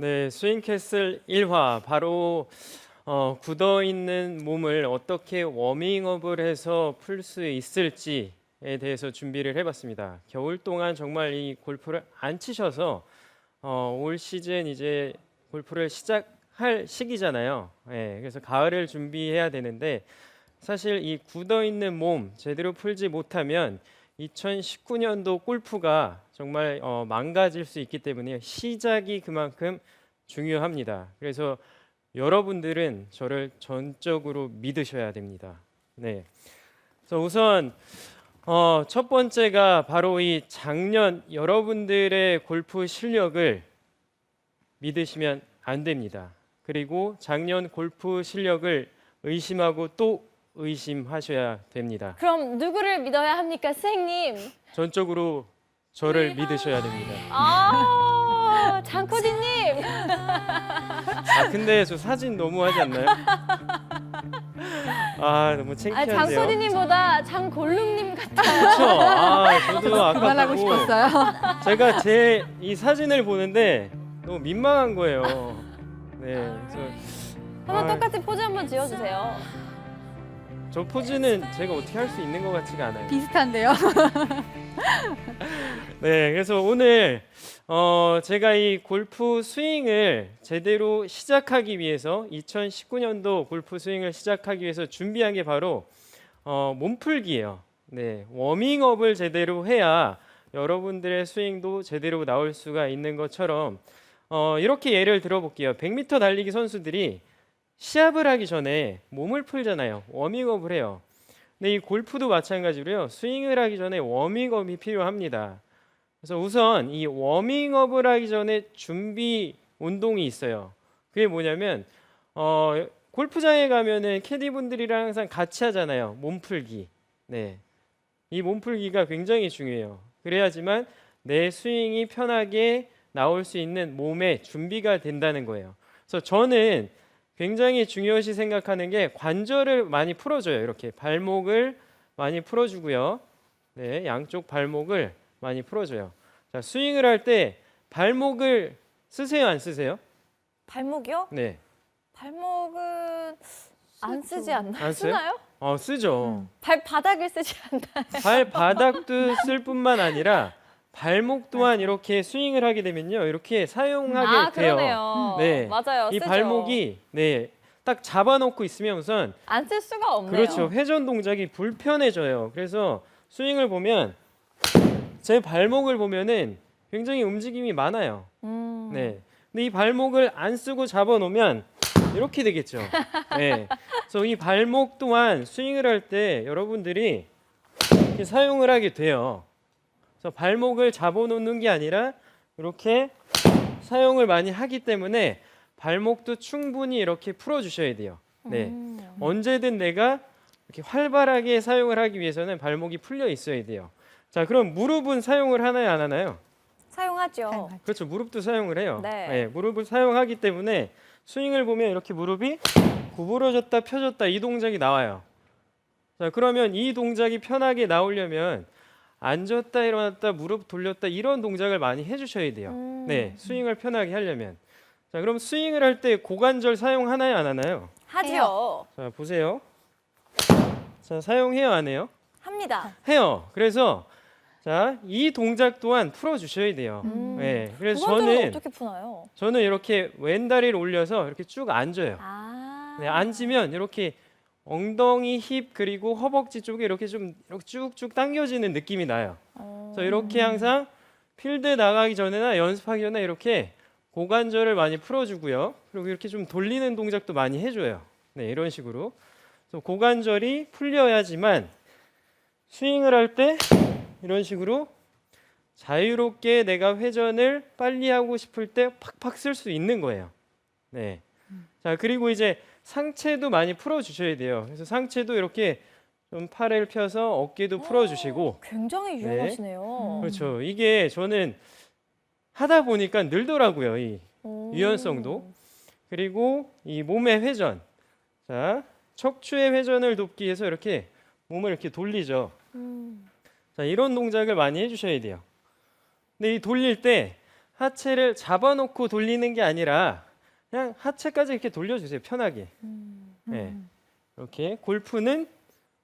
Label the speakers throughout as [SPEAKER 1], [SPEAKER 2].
[SPEAKER 1] 네, 스윙캐슬 1화 바로 어, 굳어 있는 몸을 어떻게 워밍업을 해서 풀 수 있을지에 대해서 준비를 해봤습니다. 겨울 동안 정말 이 골프를 안 치셔서 어, 올 시즌 이제 골프를 시작할 시기잖아요. 예, 그래서 가을을 준비해야 되는데 사실 이 굳어 있는 몸 제대로 풀지 못하면 2019년도 골프가 정말 어, 망가질 수 있기 때문에 시작이 그만큼 중요합니다. 그래서 여러분들은 저를 전적으로 믿으셔야 됩니다. 네. 그래서 우선 어, 첫 번째가 바로 이 작년 여러분들의 골프 실력을 믿으시면 안 됩니다. 그리고 작년 골프 실력을 의심하고 또 의심하셔야 됩니다.
[SPEAKER 2] 그럼 누구를 믿어야 합니까, 선생님?
[SPEAKER 1] 전적으로 저를 믿으셔야 됩니다.
[SPEAKER 2] 아, 장코디님.
[SPEAKER 1] 아 근데 저 사진 너무 하지 않나요? 아 너무
[SPEAKER 2] 아,
[SPEAKER 1] 창피한데요.
[SPEAKER 2] 장코디님보다 장골룸님 같아요.
[SPEAKER 1] 그렇죠. 아 저도 아까
[SPEAKER 3] 그만하고
[SPEAKER 1] 보고
[SPEAKER 3] 싶었어요.
[SPEAKER 1] 제가 제 이 사진을 보는데 너무 민망한 거예요. 네, 그래서
[SPEAKER 2] 한번
[SPEAKER 1] 아.
[SPEAKER 2] 똑같이 포즈 한번 지어주세요.
[SPEAKER 1] 저 포즈는 제가 어떻게 할 수 있는 것 같지가 않아요.
[SPEAKER 3] 비슷한데요.
[SPEAKER 1] 네, 그래서 오늘 어, 제가 이 골프 스윙을 제대로 시작하기 위해서 2019년도 골프 스윙을 시작하기 위해서 준비한 게 바로 어, 몸풀기예요. 네, 워밍업을 제대로 해야 여러분들의 스윙도 제대로 나올 수가 있는 것처럼 어, 이렇게 예를 들어볼게요. 100m 달리기 선수들이 시합을 하기 전에 몸을 풀잖아요. 워밍업을 해요. 근데 이 골프도 마찬가지로요. 스윙을 하기 전에 워밍업이 필요합니다. 그래서 우선 이 워밍업을 하기 전에 준비 운동이 있어요. 그게 뭐냐면 어, 골프장에 가면은 캐디분들이랑 항상 같이 하잖아요. 몸풀기. 네. 이 몸풀기가 굉장히 중요해요. 그래야지만 내 스윙이 편하게 나올 수 있는 몸의 준비가 된다는 거예요. 그래서 저는 굉장히 중요시 생각하는 게 관절을 많이 풀어줘요. 이렇게 발목을 많이 풀어주고요. 네, 양쪽 발목을 많이 풀어줘요. 자, 스윙을 할 때 발목을 쓰세요, 안 쓰세요?
[SPEAKER 2] 발목이요?
[SPEAKER 1] 네,
[SPEAKER 2] 발목은 안 쓰지 않나요?
[SPEAKER 1] 안 써요?
[SPEAKER 2] 쓰나요?
[SPEAKER 1] 어 쓰죠.
[SPEAKER 2] 발바닥을 쓰지 않나요?
[SPEAKER 1] 발바닥도 쓸 뿐만 아니라 발목 또한 이렇게 스윙을 하게 되면요, 이렇게 사용하게
[SPEAKER 2] 아,
[SPEAKER 1] 돼요.
[SPEAKER 2] 그러네요.
[SPEAKER 1] 네.
[SPEAKER 2] 맞아요.
[SPEAKER 1] 이
[SPEAKER 2] 쓰죠.
[SPEAKER 1] 발목이 네, 딱 잡아놓고 있으면 우선
[SPEAKER 2] 안 쓸 수가 없네요.
[SPEAKER 1] 그렇죠. 회전 동작이 불편해져요. 그래서 스윙을 보면 제 발목을 보면은 굉장히 움직임이 많아요.
[SPEAKER 2] 음.
[SPEAKER 1] 네. 근데 이 발목을 안 쓰고 잡아 놓으면 이렇게 되겠죠. 네. 그래서 이 발목 또한 스윙을 할 때 여러분들이 이렇게 사용을 하게 돼요. 그래서 발목을 잡아 놓는 게 아니라 이렇게 사용을 많이 하기 때문에 발목도 충분히 이렇게 풀어 주셔야 돼요. 네.
[SPEAKER 2] 음.
[SPEAKER 1] 언제든 내가 이렇게 활발하게 사용을 하기 위해서는 발목이 풀려 있어야 돼요. 자, 그럼 무릎은 사용을 하나요, 안 하나요?
[SPEAKER 2] 사용하죠.
[SPEAKER 1] 그렇죠. 무릎도 사용을 해요.
[SPEAKER 2] 네.
[SPEAKER 1] 무릎을 사용하기 때문에 스윙을 보면 이렇게 무릎이 구부러졌다 펴졌다 이 동작이 나와요. 자, 그러면 이 동작이 편하게 나오려면 앉았다 일어났다 무릎 돌렸다 이런 동작을 많이 해 주셔야 돼요.
[SPEAKER 2] 음.
[SPEAKER 1] 네. 스윙을 편하게 하려면. 자, 그럼 스윙을 할 때 고관절 사용하나요, 안 하나요?
[SPEAKER 2] 하죠.
[SPEAKER 1] 자, 보세요. 자, 사용해요, 안 해요?
[SPEAKER 2] 합니다.
[SPEAKER 1] 해요. 그래서 자, 이 동작 또한 풀어 주셔야 돼요.
[SPEAKER 2] 음.
[SPEAKER 1] 네. 그래서 저는
[SPEAKER 2] 어떻게 푸나요?
[SPEAKER 1] 저는 이렇게 왼다리를 올려서 이렇게 쭉 앉아요.
[SPEAKER 2] 아.
[SPEAKER 1] 네, 앉으면 이렇게 엉덩이, 힙 그리고 허벅지 쪽에 이렇게 좀 이렇게 쭉쭉 당겨지는 느낌이 나요.
[SPEAKER 2] 어.
[SPEAKER 1] 그래서 이렇게 항상 필드 나가기 전에나 연습하기 전에 이렇게 고관절을 많이 풀어주고요. 그리고 이렇게 좀 돌리는 동작도 많이 해줘요. 네, 이런 식으로. 그래서 고관절이 풀려야지만 스윙을 할 때 이런 식으로 자유롭게 내가 회전을 빨리 하고 싶을 때 팍팍 쓸 수 있는 거예요. 네. 자, 그리고 이제 상체도 많이 풀어주셔야 돼요. 그래서 상체도 이렇게 좀 팔을 펴서 어깨도 풀어주시고
[SPEAKER 2] 굉장히
[SPEAKER 1] 네.
[SPEAKER 2] 유연하시네요.
[SPEAKER 1] 그렇죠. 이게 저는 하다 보니까 늘더라고요. 이
[SPEAKER 2] 오.
[SPEAKER 1] 유연성도. 그리고 이 몸의 회전. 자, 척추의 회전을 돕기 위해서 이렇게 몸을 이렇게 돌리죠.
[SPEAKER 2] 음.
[SPEAKER 1] 자, 이런 동작을 많이 해주셔야 돼요. 근데 이 돌릴 때 하체를 잡아놓고 돌리는 게 아니라 그냥 하체까지 이렇게 돌려주세요. 편하게. 네. 이렇게 골프는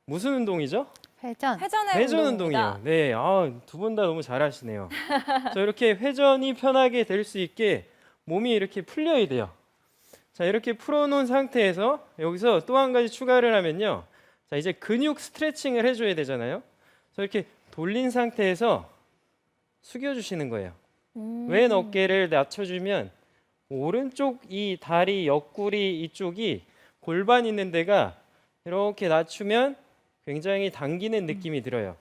[SPEAKER 1] 무슨 운동이죠?
[SPEAKER 3] 회전.
[SPEAKER 2] 회전의
[SPEAKER 1] 회전
[SPEAKER 2] 운동입니다.
[SPEAKER 1] 운동이에요. 네, 아, 두 분 다 너무 잘하시네요. 자, 이렇게 회전이 편하게 될 수 있게 몸이 이렇게 풀려야 돼요. 자, 이렇게 풀어놓은 상태에서 여기서 또 한 가지 추가를 하면요. 자, 이제 근육 스트레칭을 해줘야 되잖아요. 그래서 이렇게 돌린 상태에서 숙여주시는 거예요.
[SPEAKER 2] 음.
[SPEAKER 1] 왼 어깨를 낮춰주면 오른쪽 이 다리 옆구리 이쪽이 골반 있는 데가 이렇게 낮추면 굉장히 당기는 느낌이 들어요.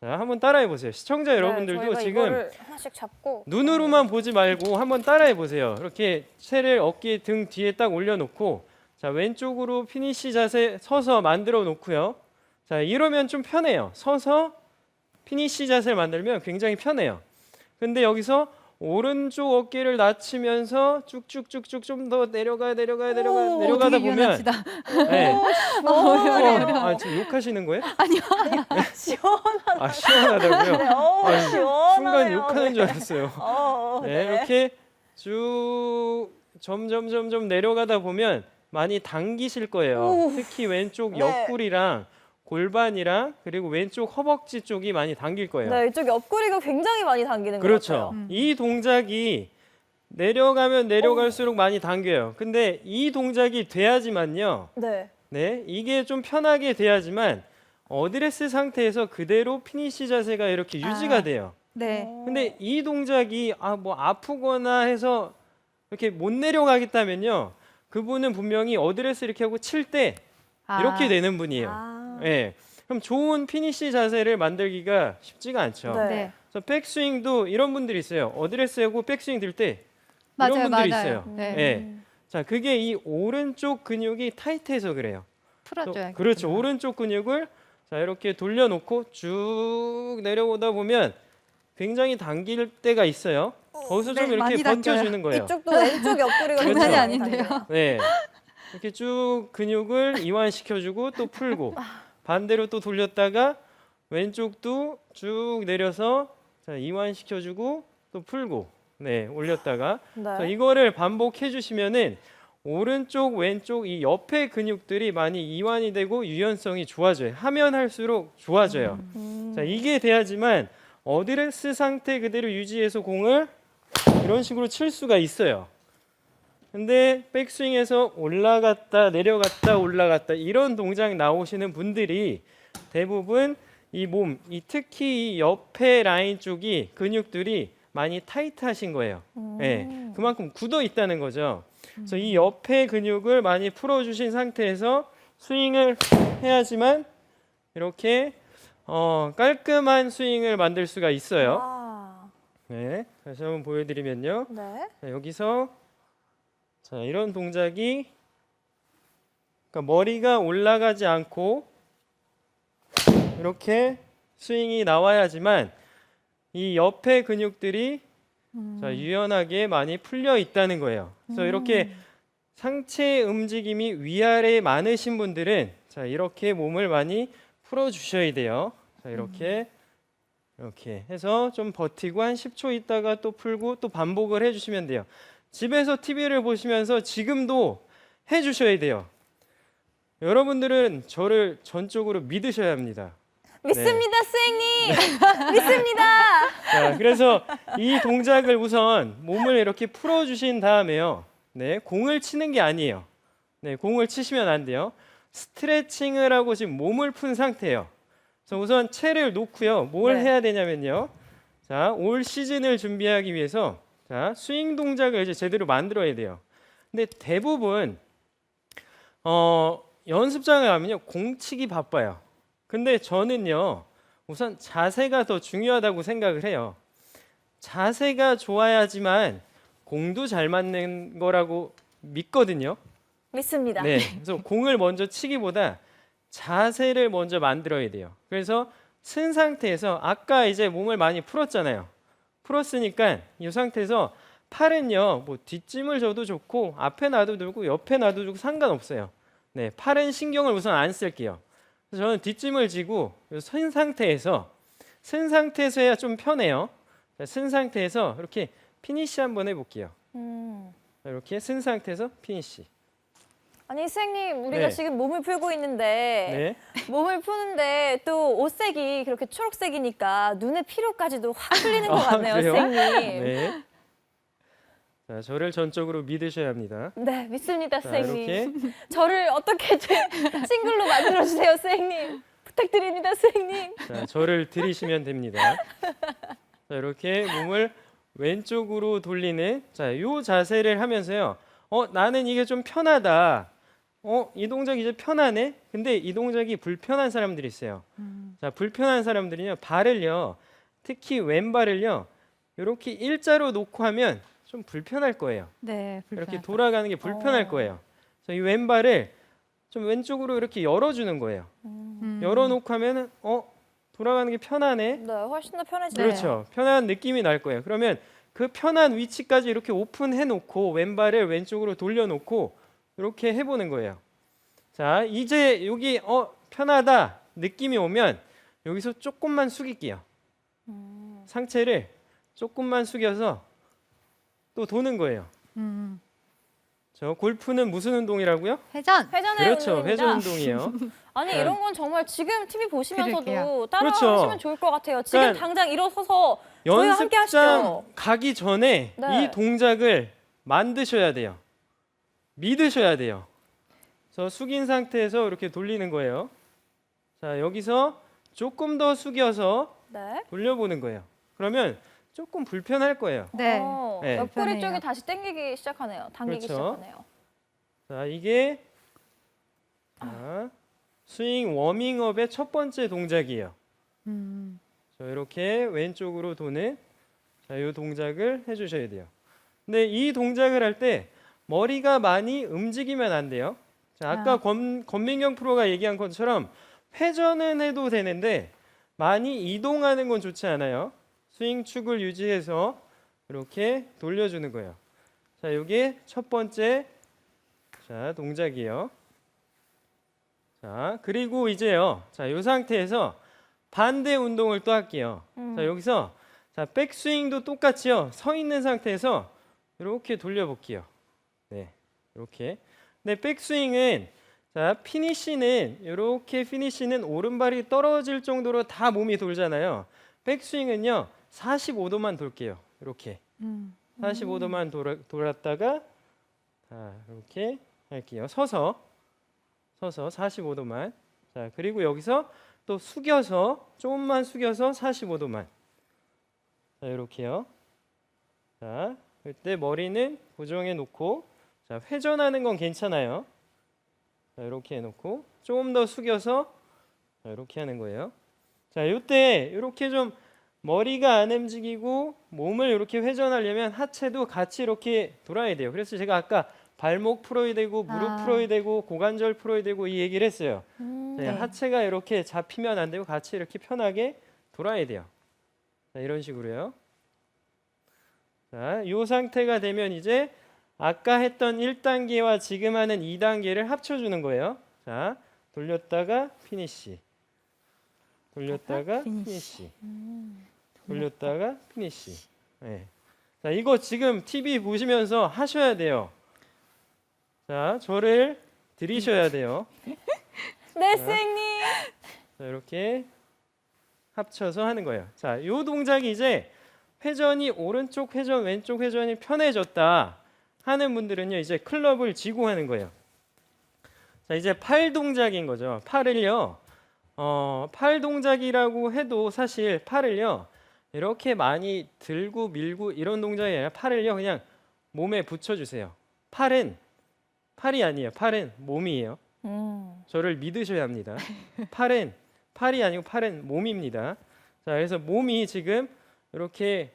[SPEAKER 1] 자, 한번 따라해 보세요. 시청자 여러분들도
[SPEAKER 2] 네, 저희가
[SPEAKER 1] 지금
[SPEAKER 2] 이거를 하나씩 잡고
[SPEAKER 1] 눈으로만 보지 말고 한번 따라해 보세요. 이렇게 채를 어깨 등 뒤에 딱 올려놓고 자 왼쪽으로 피니시 자세 서서 만들어 놓고요. 자 이러면 좀 편해요. 서서 피니시 자세를 만들면 굉장히 편해요. 근데 여기서 오른쪽 어깨를 낮추면서 쭉쭉쭉쭉 좀 더 내려가 내려가 내려가
[SPEAKER 2] 오,
[SPEAKER 1] 내려가다 보면. 네.
[SPEAKER 2] 시원하네요.
[SPEAKER 1] 아 지금 욕하시는 거예요?
[SPEAKER 2] 시원하네요.
[SPEAKER 1] 아 시원하다고요?
[SPEAKER 2] 어,
[SPEAKER 1] 아유,
[SPEAKER 2] 시원하네요.
[SPEAKER 1] 순간 욕하는 줄
[SPEAKER 2] 네.
[SPEAKER 1] 알았어요.
[SPEAKER 2] 어,
[SPEAKER 1] 네, 이렇게 쭉 점점 점점 내려가다 보면 많이 당기실 거예요.
[SPEAKER 2] 오.
[SPEAKER 1] 특히 왼쪽
[SPEAKER 2] 네.
[SPEAKER 1] 옆구리랑 골반이랑 그리고 왼쪽 허벅지 쪽이 많이 당길 거예요.
[SPEAKER 2] 네, 이쪽 옆구리가 굉장히 많이 당기는 것
[SPEAKER 1] 그렇죠.
[SPEAKER 2] 같아요.
[SPEAKER 3] 음.
[SPEAKER 1] 이 동작이 내려가면 내려갈수록 많이 당겨요. 근데 이 동작이 돼야지만요.
[SPEAKER 2] 네.
[SPEAKER 1] 네, 이게 좀 편하게 돼야지만 어드레스 상태에서 그대로 피니시 자세가 이렇게 유지가
[SPEAKER 3] 아.
[SPEAKER 1] 돼요.
[SPEAKER 3] 네.
[SPEAKER 2] 어.
[SPEAKER 1] 근데 이 동작이 아 뭐 아프거나 해서 이렇게 못 내려가겠다면요. 그분은 분명히 어드레스 이렇게 하고 칠 때
[SPEAKER 3] 아,
[SPEAKER 1] 이렇게 되는 분이에요.
[SPEAKER 2] 아.
[SPEAKER 1] 예. 그럼 좋은 피니시 자세를 만들기가 쉽지가 않죠.
[SPEAKER 2] 네.
[SPEAKER 3] 네.
[SPEAKER 1] 그래서 백스윙도 이런 분들이 있어요. 어드레스 하고 백스윙 들때
[SPEAKER 3] 맞아요,
[SPEAKER 1] 이런 분들이
[SPEAKER 3] 맞아요.
[SPEAKER 1] 있어요.
[SPEAKER 3] 네.
[SPEAKER 1] 예. 자, 그게 이 오른쪽 근육이 타이트해서 그래요. 또-
[SPEAKER 3] 풀어줘야.
[SPEAKER 1] 그렇죠. 오른쪽 근육을 자 이렇게 돌려놓고 쭉 내려오다 보면 굉장히 당길 때가 있어요. 거기서 좀
[SPEAKER 3] 네,
[SPEAKER 1] 이렇게
[SPEAKER 3] 많이 당겨요.
[SPEAKER 1] 버텨주는 거예요.
[SPEAKER 2] 이쪽도 왼쪽 옆구리가 많이
[SPEAKER 3] 아닌데요.
[SPEAKER 1] 네, 이렇게 쭉 근육을 이완시켜주고 또 풀고 반대로 또 돌렸다가 왼쪽도 쭉 내려서 자 이완시켜주고 또 풀고 네 올렸다가 자,
[SPEAKER 2] 네.
[SPEAKER 1] 이거를 반복해 주시면은 오른쪽 왼쪽 이 옆에 근육들이 많이 이완이 되고 유연성이 좋아져요. 하면 할수록 좋아져요.
[SPEAKER 2] 음.
[SPEAKER 1] 자 이게 돼야지만 어드레스 상태 그대로 유지해서 공을 이런 식으로 칠 수가 있어요. 근데 백스윙에서 올라갔다 내려갔다 올라갔다 이런 동작 나오시는 분들이 대부분 이 몸, 이 특히 이 옆에 라인 쪽이 근육들이 많이 타이트하신 거예요.
[SPEAKER 2] 음.
[SPEAKER 1] 예, 그만큼 굳어 있다는 거죠. 그래서 이 옆에 근육을 많이 풀어주신 상태에서 스윙을 해야지만 이렇게 어, 깔끔한 스윙을 만들 수가 있어요.
[SPEAKER 2] 아.
[SPEAKER 1] 네, 다시 한번 보여드리면요.
[SPEAKER 2] 네.
[SPEAKER 1] 자, 여기서 자 이런 동작이 그러니까 머리가 올라가지 않고 이렇게 스윙이 나와야지만 이 옆에 근육들이
[SPEAKER 3] 음.
[SPEAKER 1] 자, 유연하게 많이 풀려 있다는 거예요. 그래서 이렇게 상체 움직임이 위아래 많으신 분들은 자, 이렇게 몸을 많이 풀어 주셔야 돼요. 자, 이렇게 이렇게 해서 좀 버티고 한 10초 있다가 또 풀고 또 반복을 해 주시면 돼요. 집에서 TV를 보시면서 지금도 해 주셔야 돼요. 여러분들은 저를 전적으로 믿으셔야 합니다.
[SPEAKER 2] 믿습니다, 스행님. 믿습니다.
[SPEAKER 1] 자, 그래서 이 동작을 우선 몸을 이렇게 풀어 주신 다음에요. 네, 공을 치는 게 아니에요. 네, 공을 치시면 안 돼요. 스트레칭을 하고 지금 몸을 푼 상태예요. 그래서 우선 채를 놓고요. 뭘
[SPEAKER 2] 네.
[SPEAKER 1] 해야 되냐면요. 자, 올 시즌을 준비하기 위해서 자, 스윙 동작을 이제 제대로 만들어야 돼요. 근데 대부분 어, 연습장에 가면요. 공치기 바빠요. 근데 저는요. 우선 자세가 더 중요하다고 생각을 해요. 자세가 좋아야지만 공도 잘 맞는 거라고 믿거든요.
[SPEAKER 2] 믿습니다.
[SPEAKER 1] 네. 그래서 공을 먼저 치기보다 자세를 먼저 만들어야 돼요. 그래서 쓴 상태에서 아까 이제 몸을 많이 풀었잖아요. 풀었으니까 이 상태에서 팔은요, 뭐 뒷짐을 져도 좋고 앞에 놔도 되고 옆에 놔도 좋고 상관없어요. 네, 팔은 신경을 우선 안 쓸게요. 그래서 저는 뒷짐을 지고 쓴 상태에서 쓴 상태에서 해야 좀 편해요. 자, 쓴 상태에서 이렇게 피니시 한번 해볼게요.
[SPEAKER 2] 음.
[SPEAKER 1] 자, 이렇게 쓴 상태에서 피니시.
[SPEAKER 2] 아니 선생님 우리가
[SPEAKER 1] 네.
[SPEAKER 2] 지금 몸을 풀고 있는데
[SPEAKER 1] 네.
[SPEAKER 2] 몸을 푸는데 또 옷색이 그렇게 초록색이니까 눈의 피로까지도 확 풀리는 것
[SPEAKER 1] 아,
[SPEAKER 2] 같네요
[SPEAKER 1] 그래요?
[SPEAKER 2] 선생님.
[SPEAKER 1] 네. 자, 저를 전적으로 믿으셔야 합니다.
[SPEAKER 2] 네, 믿습니다
[SPEAKER 1] 자,
[SPEAKER 2] 선생님.
[SPEAKER 1] 이렇게
[SPEAKER 2] 저를 어떻게 제 싱글로 만들어 주세요 선생님. 부탁드립니다 선생님.
[SPEAKER 1] 자, 저를 들이시면 됩니다. 자, 이렇게 몸을 왼쪽으로 돌리는 자, 요 자세를 하면서요. 어, 나는 이게 좀 편하다. 어, 이 동작이 이제 편하네. 근데 이 동작이 불편한 사람들이 있어요. 자, 불편한 사람들은요. 발을요. 특히 왼발을요. 이렇게 일자로 놓고 하면 좀 불편할 거예요.
[SPEAKER 3] 네,
[SPEAKER 1] 이렇게
[SPEAKER 3] 불편하다.
[SPEAKER 1] 돌아가는 게 불편할
[SPEAKER 2] 어.
[SPEAKER 1] 거예요. 그래서 이 왼발을 좀 왼쪽으로 이렇게 열어주는 거예요.
[SPEAKER 3] 음.
[SPEAKER 1] 열어놓고 하면은 어 돌아가는 게 편하네.
[SPEAKER 2] 네, 훨씬 더 편해지네요.
[SPEAKER 1] 그렇죠. 편한 느낌이 날 거예요. 그러면 그 편한 위치까지 이렇게 오픈해 놓고 왼발을 왼쪽으로 돌려놓고 이렇게 해보는 거예요. 자 이제 여기 어 편하다 느낌이 오면 여기서 조금만 숙일게요.
[SPEAKER 2] 음.
[SPEAKER 1] 상체를 조금만 숙여서 또 도는 거예요.
[SPEAKER 3] 음.
[SPEAKER 1] 저 골프는 무슨 운동이라고요?
[SPEAKER 3] 회전.
[SPEAKER 2] 회전의
[SPEAKER 1] 그렇죠.
[SPEAKER 2] 운동입니다.
[SPEAKER 1] 회전 운동이에요.
[SPEAKER 2] 아니
[SPEAKER 1] 네.
[SPEAKER 2] 이런 건 정말 지금 TV 보시면서도
[SPEAKER 3] 그러게요.
[SPEAKER 2] 따라
[SPEAKER 1] 그렇죠.
[SPEAKER 2] 하시면 좋을 것 같아요. 지금
[SPEAKER 1] 그러니까
[SPEAKER 2] 당장 일어서서 저희와 함께
[SPEAKER 1] 연습장
[SPEAKER 2] 하시죠.
[SPEAKER 1] 가기 전에
[SPEAKER 2] 네.
[SPEAKER 1] 이 동작을 만드셔야 돼요. 믿으셔야 돼요. 저 숙인 상태에서 이렇게 돌리는 거예요. 자, 여기서 조금 더 숙여서
[SPEAKER 2] 네.
[SPEAKER 1] 돌려보는 거예요. 그러면 조금 불편할 거예요.
[SPEAKER 3] 네.
[SPEAKER 2] 어,
[SPEAKER 1] 네.
[SPEAKER 2] 옆구리. 쪽이 다시 당기기 시작하네요. 당기기
[SPEAKER 1] 그렇죠.
[SPEAKER 2] 시작하네요.
[SPEAKER 1] 자, 이게 자, 스윙 워밍업의 첫 번째 동작이에요.
[SPEAKER 3] 음.
[SPEAKER 1] 자, 이렇게 왼쪽으로 도는 자, 이 동작을 해주셔야 돼요. 근데 이 동작을 할 때 머리가 많이 움직이면 안 돼요. 자, 아까
[SPEAKER 3] 아.
[SPEAKER 1] 권, 권민경 프로가 얘기한 것처럼 회전은 해도 되는데 많이 이동하는 건 좋지 않아요. 스윙 축을 유지해서 이렇게 돌려주는 거예요. 자, 이게 첫 번째 자 동작이에요. 자, 그리고 이제요. 자, 이 상태에서 반대 운동을 또 할게요.
[SPEAKER 2] 음.
[SPEAKER 1] 자, 여기서 자, 백스윙도 똑같이요. 서 있는 상태에서 이렇게 돌려볼게요. 네. 이렇게. 근데 백스윙은 자, 피니시는 이렇게 피니시는 오른발이 떨어질 정도로 다 몸이 돌잖아요. 백스윙은요. 45도만 돌게요. 이렇게.
[SPEAKER 3] 음.
[SPEAKER 1] 45도만 돌아, 돌았다가 자, 이렇게 할게요. 서서 서서 45도만. 자, 그리고 여기서 또 숙여서 조금만 숙여서 45도만. 자, 이렇게요. 자, 그때 머리는 고정해 놓고 자, 회전하는 건 괜찮아요. 자, 이렇게 해 놓고 조금 더 숙여서 자, 이렇게 하는 거예요. 자, 이때 이렇게 좀 머리가 안 움직이고 몸을 이렇게 회전하려면 하체도 같이 이렇게 돌아야 돼요. 그래서 제가 아까 발목 풀어야 되고 무릎
[SPEAKER 3] 아.
[SPEAKER 1] 풀어야 되고 고관절 풀어야 되고 이 얘기를 했어요.
[SPEAKER 2] 음.
[SPEAKER 1] 네,
[SPEAKER 3] 네.
[SPEAKER 1] 하체가 이렇게 잡히면 안 되고 같이 이렇게 편하게 돌아야 돼요. 자, 이런 식으로요. 자, 이 상태가 되면 이제 아까 했던 1단계와 지금 하는 2단계를 합쳐주는 거예요. 자, 돌렸다가 피니시. 돌렸다가
[SPEAKER 3] 피니시.
[SPEAKER 2] 음.
[SPEAKER 1] 돌렸다가 피니시. 네. 자, 이거 지금 TV 보시면서 하셔야 돼요. 자, 저를 들이셔야 돼요.
[SPEAKER 2] 네, 선생님.
[SPEAKER 1] 자, 이렇게 합쳐서 하는 거예요. 자, 요 동작이 이제 회전이 오른쪽 회전, 왼쪽 회전이 편해졌다 하는 분들은요, 이제 클럽을 쥐고 하는 거예요. 자, 이제 팔 동작인 거죠. 팔을요, 어, 팔 동작이라고 해도 사실 팔을요, 이렇게 많이 들고 밀고 이런 동작이 아니라 팔을요, 그냥 몸에 붙여주세요. 팔은 팔이 아니에요. 팔은 몸이에요.
[SPEAKER 2] 음.
[SPEAKER 1] 저를 믿으셔야 합니다. 팔은 팔이 아니고 팔은 몸입니다. 자, 그래서 몸이 지금 이렇게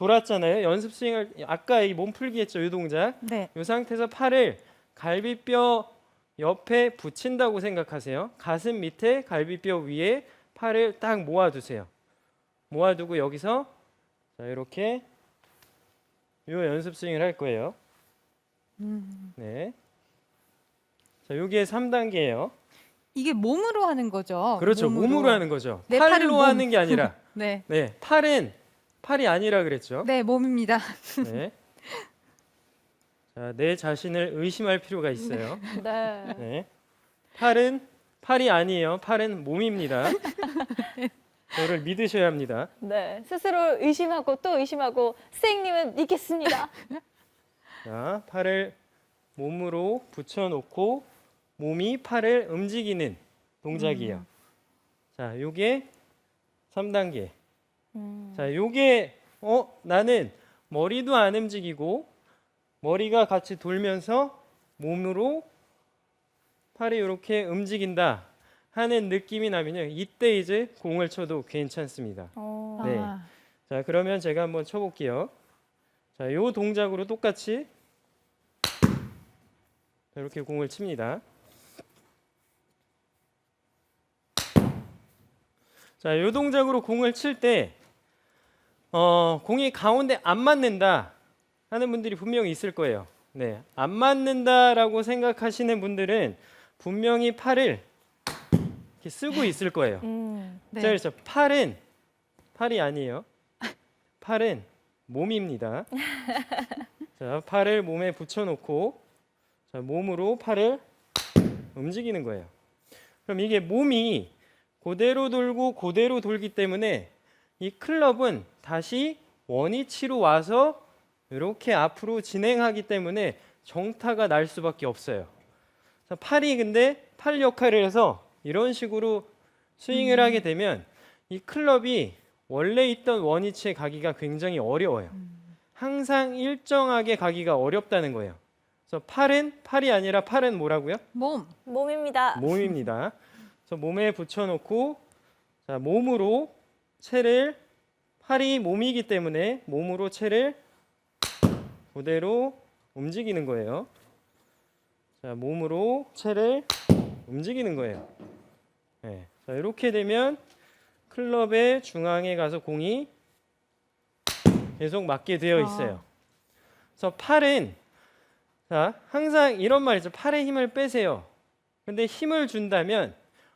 [SPEAKER 1] 돌았잖아요. 연습 스윙을 아까 이 몸풀기 했죠. 이 동작.
[SPEAKER 3] 네.
[SPEAKER 1] 이 상태에서 팔을 갈비뼈 옆에 붙인다고 생각하세요. 가슴 밑에 갈비뼈 위에 팔을 딱 모아두세요. 모아두고 여기서 자, 이렇게 이 연습 스윙을 할 거예요.
[SPEAKER 3] 음.
[SPEAKER 1] 네. 자, 요게 3단계예요.
[SPEAKER 3] 이게 몸으로 하는 거죠.
[SPEAKER 1] 그렇죠. 몸으로, 하는 거죠.
[SPEAKER 3] 내
[SPEAKER 1] 팔로. 하는 게 아니라
[SPEAKER 3] 네.
[SPEAKER 1] 네, 팔은 팔이 아니라 그랬죠.
[SPEAKER 3] 네, 몸입니다.
[SPEAKER 1] 네. 자, 내 자신을 의심할 필요가 있어요.
[SPEAKER 2] 네.
[SPEAKER 1] 네. 팔은 팔이 아니에요. 팔은 몸입니다. 저를 믿으셔야 합니다.
[SPEAKER 2] 네. 스스로 의심하고 또 의심하고 선생님은 믿겠습니다.
[SPEAKER 1] 자, 팔을 몸으로 붙여놓고 몸이 팔을 움직이는 동작이에요. 자, 요게 3단계.
[SPEAKER 2] 음.
[SPEAKER 1] 자, 요게 어 나는 머리도 안 움직이고 머리가 같이 돌면서 몸으로 팔이 이렇게 움직인다 하는 느낌이 나면요. 이때 이제 공을 쳐도 괜찮습니다.
[SPEAKER 2] 어.
[SPEAKER 1] 네.
[SPEAKER 3] 아,
[SPEAKER 1] 자, 그러면 제가 한번 쳐 볼게요. 자, 요 동작으로 똑같이 이렇게 공을 칩니다. 자, 요 동작으로 공을 칠 때, 어, 공이 가운데 안 맞는다 하는 분들이 분명히 있을 거예요. 네, 안 맞는다라고 생각하시는 분들은 분명히 팔을 이렇게 쓰고 있을 거예요.
[SPEAKER 2] 음.
[SPEAKER 3] 네.
[SPEAKER 1] 자, 그래서 팔은 팔이 아니에요. 팔은 몸입니다. 자, 팔을 몸에 붙여놓고 자, 몸으로 팔을 움직이는 거예요. 그럼 이게 몸이 그대로 돌고 그대로 돌기 때문에 이 클럽은 다시 원위치로 와서 이렇게 앞으로 진행하기 때문에 정타가 날 수밖에 없어요. 자, 팔이 근데 팔 역할을 해서 이런 식으로 스윙을 하게 되면 이 클럽이 원래 있던 원위치에 가기가 굉장히 어려워요. 항상 일정하게 가기가 어렵다는 거예요. 그래서 팔은 팔이 아니라 팔은 뭐라고요?
[SPEAKER 3] 몸.
[SPEAKER 2] 몸입니다.
[SPEAKER 1] 몸입니다. 그래서 몸에 붙여놓고 자 몸으로 채를 팔이 몸이기 때문에 몸으로 채를 그대로 움직이는 거예요. 자 몸으로 채를 움직이는 거예요. 네. 자 이렇게 되면 클럽의 중앙에 가서 공이 계속 맞게 되어 있어요. 그래서 팔은 자 항상 이런 말이죠. 팔에 힘을 빼세요. 근데 힘을 준다면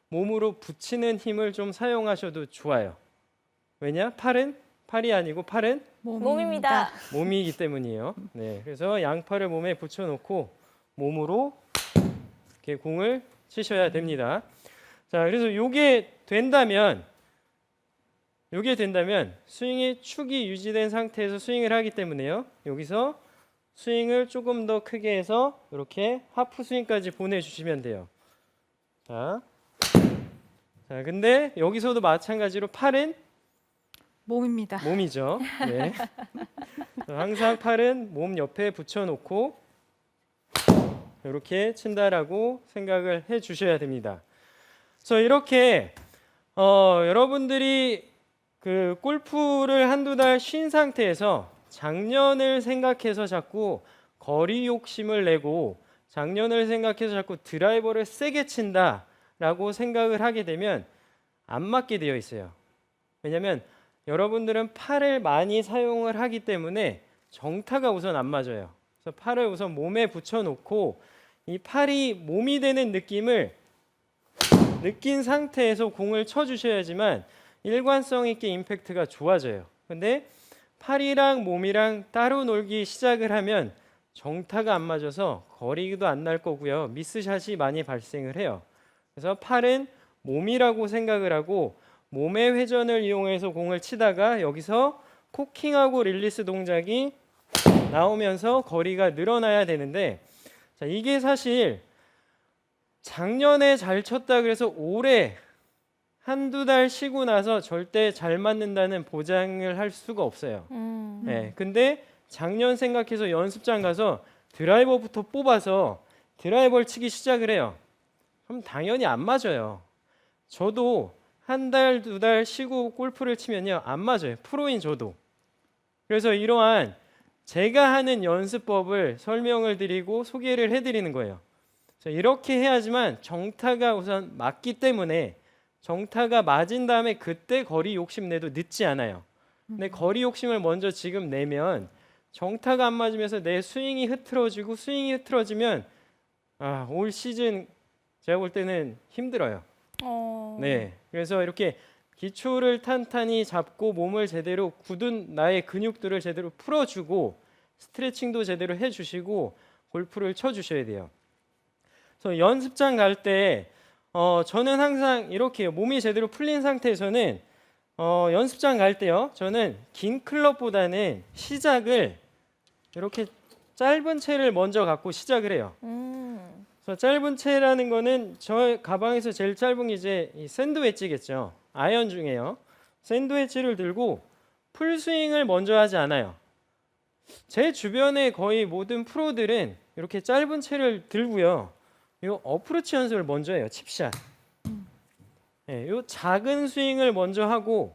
[SPEAKER 1] 몸으로 붙이는 힘을 좀 사용하셔도 좋아요. 왜냐? 팔은 팔이 아니고 팔은
[SPEAKER 2] 몸입니다.
[SPEAKER 1] 몸이기 때문이에요. 네, 그래서 양팔을 몸에 붙여놓고 몸으로 이렇게 공을 치셔야 됩니다. 자, 그래서 요게 된다면 요게 된다면 스윙의 축이 유지된 상태에서 스윙을 하기 때문에요. 여기서 스윙을 조금 더 크게 해서 이렇게 하프 스윙까지 보내주시면 돼요. 자, 자, 근데 여기서도 마찬가지로 팔은
[SPEAKER 3] 몸입니다.
[SPEAKER 1] 몸이죠. 네. 항상 팔은 몸 옆에 붙여놓고 이렇게 친다라고 생각을 해주셔야 됩니다. 그래서 이렇게 어, 여러분들이 그 골프를 한두 달 쉰 상태에서 작년을 생각해서 자꾸 거리 욕심을 내고 작년을 생각해서 자꾸 드라이버를 세게 친다라고 생각을 하게 되면 안 맞게 되어 있어요. 왜냐하면 여러분들은 팔을 많이 사용을 하기 때문에 정타가 우선 안 맞아요. 그래서 팔을 우선 몸에 붙여놓고 이 팔이 몸이 되는 느낌을 느낀 상태에서 공을 쳐주셔야지만 일관성 있게 임팩트가 좋아져요. 근데 팔이랑 몸이랑 따로 놀기 시작을 하면 정타가 안 맞아서 거리도 안 날 거고요. 미스샷이 많이 발생을 해요. 그래서 팔은 몸이라고 생각을 하고 몸의 회전을 이용해서 공을 치다가 여기서 코킹하고 릴리스 동작이 나오면서 거리가 늘어나야 되는데 자, 이게 사실 작년에 잘 쳤다 그래서 올해 한두 달 쉬고 나서 절대 잘 맞는다는 보장을 할 수가 없어요.
[SPEAKER 2] 음.
[SPEAKER 1] 네, 근데 작년 생각해서 연습장 가서 드라이버부터 뽑아서 드라이버를 치기 시작을 해요. 그럼 당연히 안 맞아요. 저도 한 달, 두 달 쉬고 골프를 치면요. 안 맞아요. 프로인 저도. 그래서 이러한 제가 하는 연습법을 설명을 드리고 소개를 해드리는 거예요. 그래서 이렇게 해야지만 정타가 우선 맞기 때문에 정타가 맞은 다음에 그때 거리 욕심 내도 늦지 않아요. 근데 거리 욕심을 먼저 지금 내면 정타가 안 맞으면서 내 스윙이 흐트러지고 스윙이 흐트러지면 아, 올 시즌 제가 볼 때는 힘들어요.
[SPEAKER 2] 어.
[SPEAKER 1] 네. 그래서 이렇게 기초를 탄탄히 잡고 몸을 제대로 굳은 나의 근육들을 제대로 풀어주고 스트레칭도 제대로 해주시고 골프를 쳐주셔야 돼요. 그래서 연습장 갈때 어, 저는 항상 이렇게 몸이 제대로 풀린 상태에서는 어, 연습장 갈 때요. 저는 긴 클럽보다는 시작을 이렇게 짧은 채를 먼저 갖고 시작을 해요.
[SPEAKER 2] 음.
[SPEAKER 1] 그래서 짧은 채라는 거는 저 가방에서 제일 짧은 게 이제 이 샌드 웨지겠죠. 아이언 중에요. 샌드 웨지를 들고 풀 스윙을 먼저 하지 않아요. 제 주변의 거의 모든 프로들은 이렇게 짧은 채를 들고요. 이 어프로치 연습을 먼저 해요. 칩샷. 예, 요 작은 스윙을 먼저 하고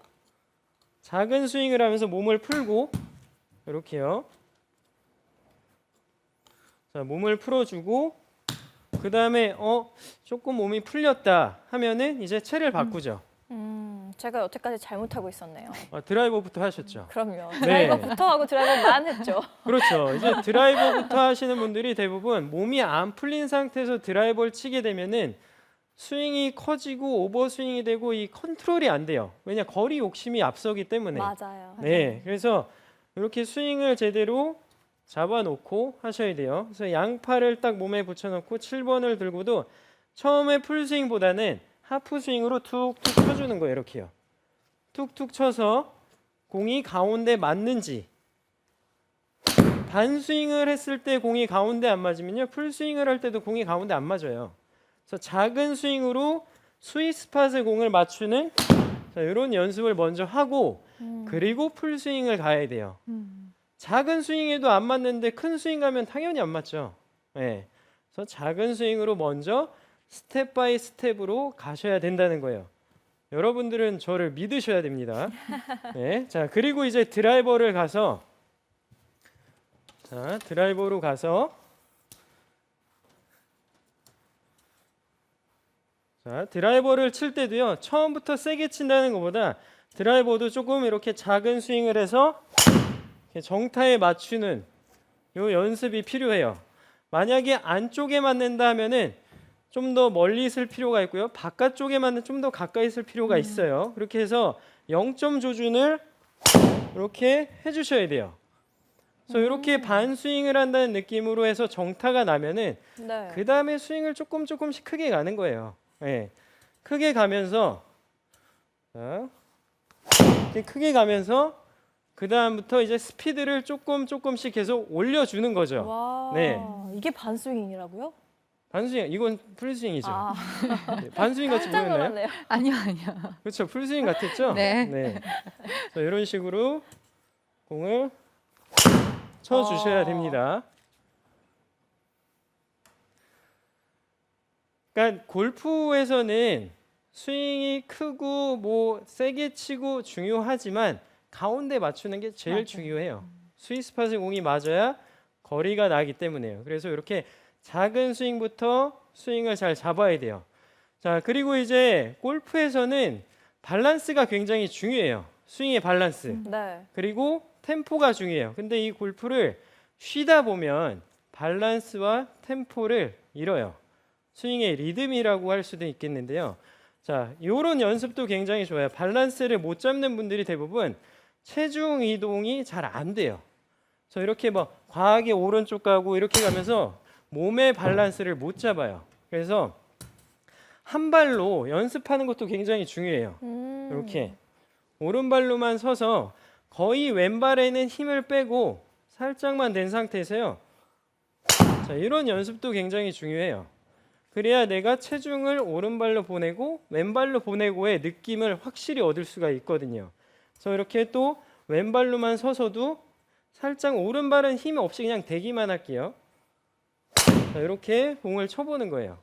[SPEAKER 1] 작은 스윙을 하면서 몸을 풀고 이렇게요. 자, 몸을 풀어주고 그 다음에 어 조금 몸이 풀렸다 하면은 이제 채를 바꾸죠.
[SPEAKER 2] 음, 제가 여태까지 잘못하고 있었네요.
[SPEAKER 1] 어, 드라이버부터 하셨죠.
[SPEAKER 2] 그럼요.
[SPEAKER 1] 네.
[SPEAKER 2] 드라이버부터 하고 드라이버만 했죠.
[SPEAKER 1] 그렇죠. 이제 드라이버부터 하시는 분들이 대부분 몸이 안 풀린 상태에서 드라이버를 치게 되면은 스윙이 커지고 오버 스윙이 되고 이 컨트롤이 안 돼요. 왜냐 거리 욕심이 앞서기 때문에.
[SPEAKER 2] 맞아요.
[SPEAKER 1] 네, 그래서 이렇게 스윙을 제대로 잡아놓고 하셔야 돼요. 그래서 양팔을 딱 몸에 붙여놓고 7번을 들고도 처음에 풀 스윙보다는 하프 스윙으로 툭툭 쳐주는 거예요. 이렇게요. 툭툭 쳐서 공이 가운데 맞는지 반 스윙을 했을 때 공이 가운데 안 맞으면요 풀 스윙을 할 때도 공이 가운데 안 맞아요. 그래서 작은 스윙으로 스윗 스팟의 공을 맞추는 자, 이런 연습을 먼저 하고
[SPEAKER 2] 음.
[SPEAKER 1] 그리고 풀 스윙을 가야 돼요.
[SPEAKER 3] 음.
[SPEAKER 1] 작은 스윙에도 안 맞는데 큰 스윙 가면 당연히 안 맞죠. 예. 그래서 작은 스윙으로 먼저 스텝 바이 스텝으로 가셔야 된다는 거예요. 여러분들은 저를 믿으셔야 됩니다. 예. 자, 그리고 이제 드라이버를 가서 자, 드라이버로 가서 자, 드라이버를 칠 때도요. 처음부터 세게 친다는 것보다 드라이버도 조금 이렇게 작은 스윙을 해서 정타에 맞추는 요 연습이 필요해요. 만약에 안쪽에 맞는다 하면은 좀 더 멀리 있을 필요가 있고요. 바깥쪽에 맞는 좀 더 가까이 있을 필요가 있어요. 그렇게 해서 0점 조준을 이렇게 해주셔야 돼요. 그래서 이렇게 반 스윙을 한다는 느낌으로 해서 정타가 나면은
[SPEAKER 2] 네.
[SPEAKER 1] 그 다음에 스윙을 조금 조금씩 크게 가는 거예요. 예. 크게 가면서 자, 크게 가면서 그 다음부터 이제 스피드를 조금 조금씩 계속 올려주는 거죠.
[SPEAKER 2] 와.
[SPEAKER 1] 네.
[SPEAKER 2] 이게 반스윙이라고요?
[SPEAKER 1] 반스윙 이건 풀스윙이죠.
[SPEAKER 2] 아,
[SPEAKER 1] 네, 반스윙 같이
[SPEAKER 2] 깜짝
[SPEAKER 1] 보였나요?
[SPEAKER 2] 놀랐네요.
[SPEAKER 3] 아니요, 아니요.
[SPEAKER 1] 그렇죠. 풀스윙 같았죠?
[SPEAKER 3] 네.
[SPEAKER 1] 그래서 이런 식으로 공을 쳐 주셔야
[SPEAKER 2] 어.
[SPEAKER 1] 됩니다. 그러니까 골프에서는 스윙이 크고 뭐 세게 치고 중요하지만 가운데 맞추는 게 제일
[SPEAKER 3] 맞아요.
[SPEAKER 1] 중요해요. 스윗 스팟의 공이 맞아야 거리가 나기 때문에요. 그래서 이렇게 작은 스윙부터 스윙을 잘 잡아야 돼요. 자, 그리고 이제 골프에서는 밸런스가 굉장히 중요해요. 스윙의 밸런스.
[SPEAKER 2] 네.
[SPEAKER 1] 그리고 템포가 중요해요. 근데 이 골프를 쉬다 보면 밸런스와 템포를 잃어요. 스윙의 리듬이라고 할 수도 있겠는데요. 자, 요런 연습도 굉장히 좋아요. 밸런스를 못 잡는 분들이 대부분 체중 이동이 잘 안 돼요. 그래서 이렇게 뭐 과하게 오른쪽 가고 이렇게 가면서 몸의 밸런스를 못 잡아요. 그래서 한 발로 연습하는 것도 굉장히 중요해요.
[SPEAKER 2] 음.
[SPEAKER 1] 이렇게 오른발로만 서서 거의 왼발에는 힘을 빼고 살짝만 된 상태에서요. 자, 이런 연습도 굉장히 중요해요. 그래야 내가 체중을 오른발로 보내고 왼발로 보내고의 느낌을 확실히 얻을 수가 있거든요. 그래서 이렇게 또 왼발로만 서서도 살짝 오른발은 힘 없이 그냥 대기만 할게요. 자, 이렇게 공을 쳐보는 거예요.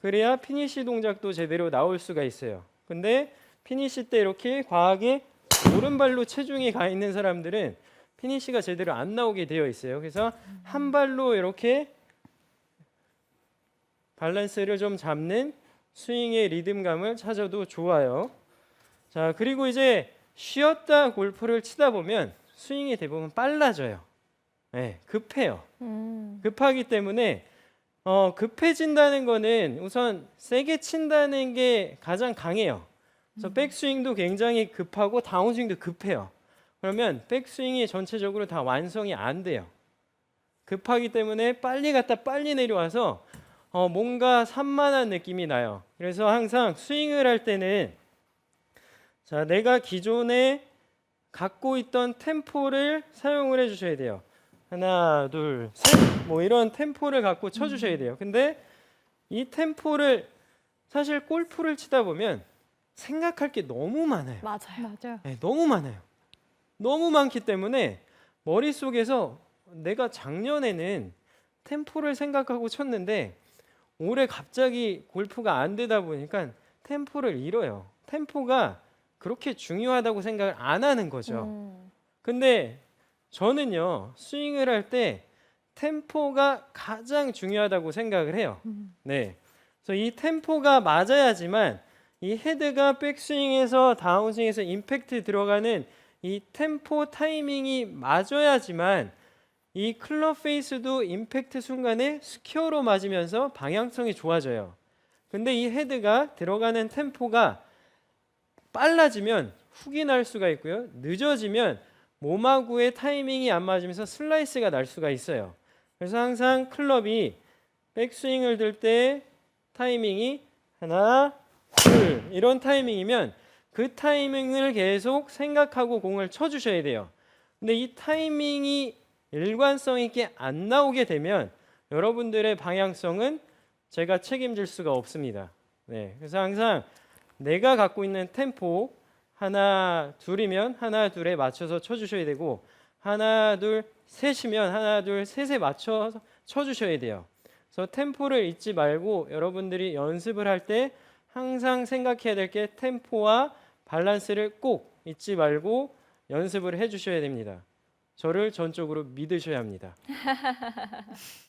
[SPEAKER 1] 그래야 피니시 동작도 제대로 나올 수가 있어요. 근데 피니시 때 이렇게 과하게 오른발로 체중이 가 있는 사람들은 피니시가 제대로 안 나오게 되어 있어요. 그래서 한 발로 이렇게 밸런스를 좀 잡는 스윙의 리듬감을 찾아도 좋아요. 자, 그리고 이제 쉬었다 골프를 치다 보면 스윙이 대부분 빨라져요. 네, 급해요.
[SPEAKER 2] 음.
[SPEAKER 1] 급하기 때문에 어, 급해진다는 거는 우선 세게 친다는 게 가장 강해요. 그래서 백스윙도 굉장히 급하고 다운스윙도 급해요. 그러면 백스윙이 전체적으로 다 완성이 안 돼요. 급하기 때문에 빨리 갔다 빨리 내려와서 어, 뭔가 산만한 느낌이 나요. 그래서 항상 스윙을 할 때는 자, 내가 기존에 갖고 있던 템포를 사용을 해 주셔야 돼요. 하나, 둘, 셋. 뭐 이런 템포를 갖고 쳐 주셔야 돼요. 근데 이 템포를 사실 골프를 치다 보면 생각할 게 너무 많아요.
[SPEAKER 2] 맞아요.
[SPEAKER 3] 맞아요.
[SPEAKER 1] 네, 너무 많아요. 너무 많기 때문에 머릿속에서 내가 작년에는 템포를 생각하고 쳤는데 올해 갑자기 골프가 안 되다 보니까 템포를 잃어요. 템포가 그렇게 중요하다고 생각을 안 하는 거죠.
[SPEAKER 2] 음.
[SPEAKER 1] 근데 저는요, 스윙을 할 때 템포가 가장 중요하다고 생각을 해요.
[SPEAKER 3] 음.
[SPEAKER 1] 네. 그래서 이 템포가 맞아야지만 이 헤드가 백스윙에서 다운스윙에서 임팩트 들어가는 이 템포 타이밍이 맞아야지만 이 클럽 페이스도 임팩트 순간에 스퀘어로 맞으면서 방향성이 좋아져요. 근데 이 헤드가 들어가는 템포가 빨라지면 훅이 날 수가 있고요. 늦어지면 몸하고의 타이밍이 안 맞으면서 슬라이스가 날 수가 있어요. 그래서 항상 클럽이 백스윙을 들 때 타이밍이 하나, 둘 이런 타이밍이면 그 타이밍을 계속 생각하고 공을 쳐주셔야 돼요. 근데 이 타이밍이 일관성 있게 안 나오게 되면 여러분들의 방향성은 제가 책임질 수가 없습니다. 네, 그래서 항상 내가 갖고 있는 템포 하나 둘이면 하나 둘에 맞춰서 쳐주셔야 되고 하나 둘 셋이면 하나 둘 셋에 맞춰서 쳐주셔야 돼요. 그래서 템포를 잊지 말고 여러분들이 연습을 할 때 항상 생각해야 될 게 템포와 밸런스를 꼭 잊지 말고 연습을 해주셔야 됩니다. 저를 전적으로 믿으셔야 합니다.